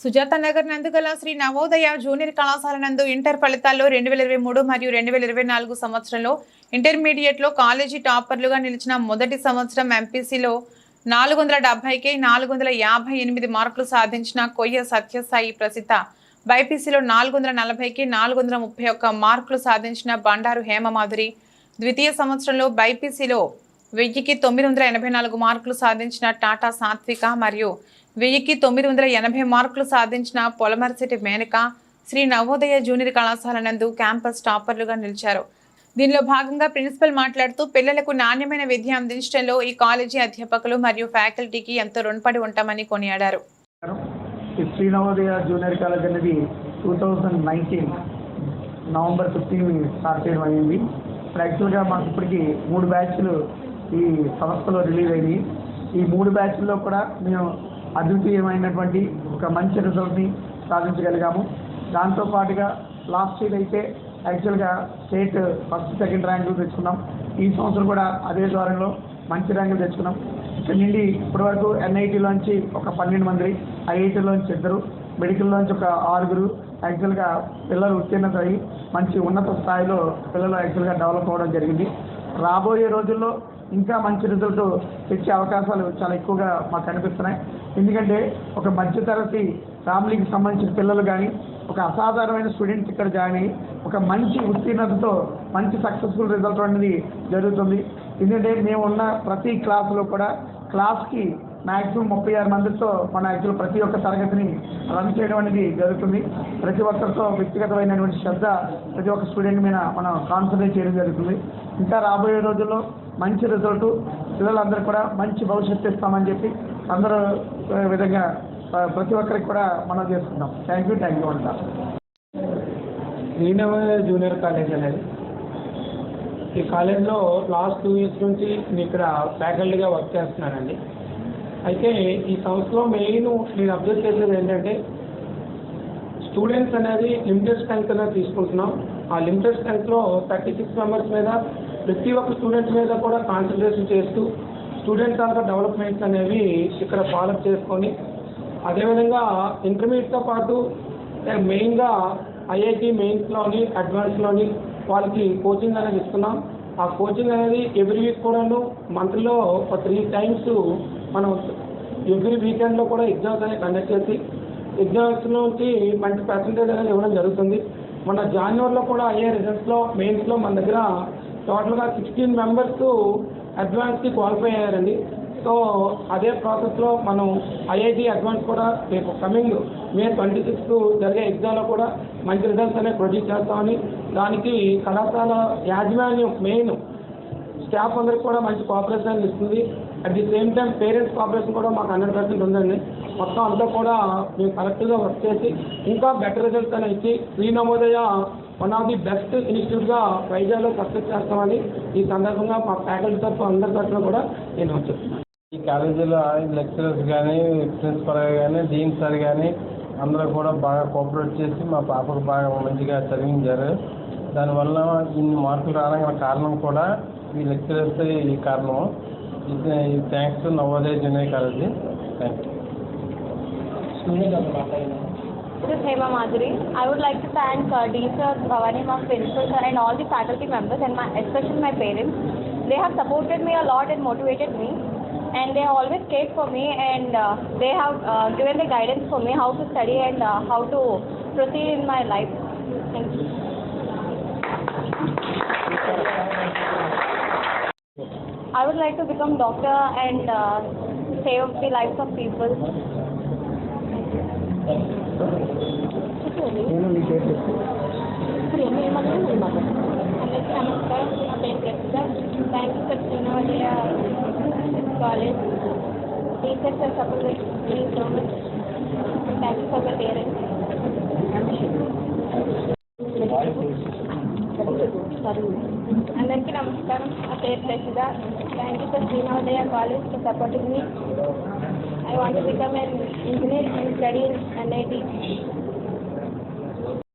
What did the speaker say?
సుజాత నగర్ నందుగల శ్రీ నవోదయ జూనియర్ కళాశాల నందు ఇంటర్ ఫలితాల్లో రెండు వేల ఇరవై మూడు మరియు రెండు వేల ఇరవై నాలుగు సంవత్సరంలో ఇంటర్మీడియట్లో కాలేజీ టాపర్లుగా నిలిచిన మొదటి సంవత్సరం ఎంపీసీలో నాలుగు వందల డెబ్బైకి నాలుగు వందల యాభై ఎనిమిది మార్కులు సాధించిన కొయ్య సత్యసాయి ప్రసిద్ధ బైపీసీలో నాలుగు వందల నలభైకి నాలుగు వందల ముప్పై ఒక్క మార్కులు సాధించిన బండారు హేమమాధురి. ద్వితీయ సంవత్సరంలో బైపీసీలో వెయ్యికి తొమ్మిది వందల ఎనభై నాలుగు మార్కులు సాధించిన టాటా సాత్విక మరియు వెయ్యికి తొమ్మిది వందల ఎనభై మార్కులు సాధించిన పొలమర్సిటి మేనక శ్రీ నవోదయ జూనియర్ కళాశాల నందు క్యాంపస్ టాపర్లుగా నిలిచారు. దీనిలో భాగంగా ప్రిన్సిపల్ మాట్లాడుతూ పిల్లలకు నాణ్యమైన విద్య అందించడంలో ఈ కాలేజీ అధ్యాపకులు మరియు ఫ్యాకల్టీకి ఎంతో రుణపడి ఉంటామని కొనియాడారు. శ్రీ నవోదయ జూనియర్ కాలేజ్ అనేది two thousand nineteen November fifteen start చేయడం అయింది. యాక్చువల్గా మాకు ఇప్పటికి మూడు బ్యాచ్లు ఈ సంస్థలో రిలీజ్ అయినాయి ఈ మూడు బ్యాచ్ల్లో కూడా మేము అద్వితీయమైనటువంటి ఒక మంచి రిజల్ట్ని సాధించగలిగాము. దాంతో పాటుగా లాస్ట్ ఇయర్ అయితే యాక్చువల్గా స్టేట్ ఫస్ట్ సెకండ్ ర్యాంకులు తెచ్చుకున్నాం. ఈ సంవత్సరం కూడా అదే ద్వారంలో మంచి ర్యాంకులు తెచ్చుకున్నాం. ఇక్కడ నుండి ఇప్పటివరకు ఎన్ఐటీలోంచి ఒక పన్నెండు మంది ఐఐటీలోంచి ఇద్దరు మెడికల్లోంచి ఒక ఆరుగురు యాక్చువల్గా పిల్లలు ఉత్తీర్ణత అయ్యి మంచి ఉన్నత స్థాయిలో పిల్లలు యాక్చువల్గా డెవలప్ అవ్వడం జరిగింది. రాబోయే రోజుల్లో ఇంకా మంచి రిజల్ట్ తెచ్చే అవకాశాలు చాలా ఎక్కువగా మాకు కనిపిస్తున్నాయి. ఎందుకంటే ఒక మధ్యతరగతి ఫ్యామిలీకి సంబంధించిన పిల్లలు కానీ ఒక అసాధారణమైన స్టూడెంట్స్ ఇక్కడ జాయిన్ అయ్యి ఒక మంచి ఉత్తీర్ణతతో మంచి సక్సెస్ఫుల్ రిజల్ట్ అనేది జరుగుతుంది. ఎందుకంటే మేము ఉన్న ప్రతి క్లాసులో కూడా క్లాస్కి మ్యాక్సిమం ముప్పై ఆరు మందితో మన యాక్చువల్ ప్రతి ఒక్క తరగతిని రన్ చేయడం అనేది జరుగుతుంది. ప్రతి ఒక్కరితో వ్యక్తిగతమైనటువంటి శ్రద్ధ ప్రతి ఒక్క స్టూడెంట్ మీద మనం కాన్సన్ట్రేట్ చేయడం జరుగుతుంది. ఇంకా రాబోయే రోజుల్లో మంచి రిజల్ట్ పిల్లలందరూ కూడా మంచి భవిష్యత్తు ఇస్తామని చెప్పి అందరూ విధంగా ప్రతి ఒక్కరికి కూడా మనం చేసుకుందాం. థ్యాంక్ యూ థ్యాంక్ యూ అంటాం శ్రీనవ జూనియర్ కాలేజ్ అనేది. ఈ కాలేజ్లో లాస్ట్ టూ ఇయర్స్ నుంచి నేను ఇక్కడ ఫ్యాకల్టీగా వర్క్ చేస్తున్నానండి. అయితే ఈ సంవత్సరం మెయిన్ నేను అబ్జర్వ్ చేసేది ఏంటంటే స్టూడెంట్స్ అనేది లిమిటెడ్ స్ట్రెంగ్త్ అనేది తీసుకుంటున్నాం. ఆ లిమిటెడ్ స్ట్రెంగ్త్లో థర్టీ సిక్స్ మెంబర్స్ మీద ప్రతి ఒక్క స్టూడెంట్ మీద కూడా కాన్సన్ట్రేషన్ చేస్తూ స్టూడెంట్ అంతా డెవలప్మెంట్స్ అనేవి ఇక్కడ ఫాలోఅప్ చేసుకొని అదేవిధంగా ఇంటర్మీడియట్తో పాటు మెయిన్గా ఐఐటి మెయిన్స్లోని అడ్వాన్స్లోని వాళ్ళకి కోచింగ్ అనేది ఇస్తున్నాం. ఆ కోచింగ్ అనేది ఎవ్రీ వీక్ కూడాను మంత్లో ఒక త్రీ టైమ్స్ మనం ఎవ్రీ వీకెండ్లో కూడా ఎగ్జామ్స్ అనేవి కండక్ట్ చేసి ఎగ్జామ్స్ నుంచి మంచి పర్సంటేజ్ అనేది ఇవ్వడం జరుగుతుంది. మన జాన్యువరిలో కూడా అయ్యే రిజల్ట్స్లో మెయిన్స్లో మన దగ్గర టోటల్గా సిక్స్టీన్ మెంబర్స్ అడ్వాన్స్కి క్వాలిఫై అయ్యారండి. సో అదే ప్రాసెస్లో మనం ఐఐటి అడ్వాన్స్ కూడా రేపు కమింగ్ మే ట్వంటీ సిక్స్త్ జరిగే ఎగ్జామ్లో కూడా మంచి రిజల్ట్స్ అనేవి ప్రొడ్యూస్ చేస్తామని దానికి కళాశాల యాజమాన్యం మెయిన్ స్టాఫ్ అందరికి కూడా మంచి కోఆపరేషన్ ఇస్తుంది. At the same time parents cooperation కూడా మాకు హండ్రెడ్ పర్సెంట్ ఉందండి. మొత్తం అంతా కూడా మేము కరెక్ట్గా వర్క్ చేసి ఇంకా బెటర్ రిజల్ట్స్ అనేవి ఇచ్చి Shri Navodaya one of the best ఇన్స్టిట్యూట్గా వైజాగ్లో సక్సెస్ చేస్తామని ఈ సందర్భంగా మా ఫ్యాకల్టీ తరఫు అందరి తరఫున కూడా నేను చెప్తున్నాను ఈ కాలేజీలో లెక్చరర్స్ కానీ ప్రిన్సిపల్ కానీ డీన్ సార్ కానీ అందరూ కూడా బాగా కోఆపరేట్ చేసి మా పాపకు బాగా మంచిగా చదివించారు. దానివల్ల ఇన్ని మార్కులు రావడానికి కారణం కూడా ఈ లెక్చరర్స్ ఈ కారణం. ఇది thanks to Navodaya junior college thank you This is Hema Madhuri. I would like to thank uh, Dean Sir, Bhavani Ma'am, Principal Sir and all the faculty members and my, especially my parents. They have supported me a lot and motivated me and they always cared for me and uh, they have uh, given the guidance for me how to study and uh, how to proceed in my life. Thank you. I would like to become doctor and uh, save the lives of people. నేను మీ పేరు చెప్పు. అందరికీ నమస్కారం. నా పేరు thank you college teachers are support me so much thank you for my parents అందరికీ నమస్కారం నా పేరు Prasiddha. Thank you for Srinodaya college for supporting me. I want to become an engineer and study in NIT.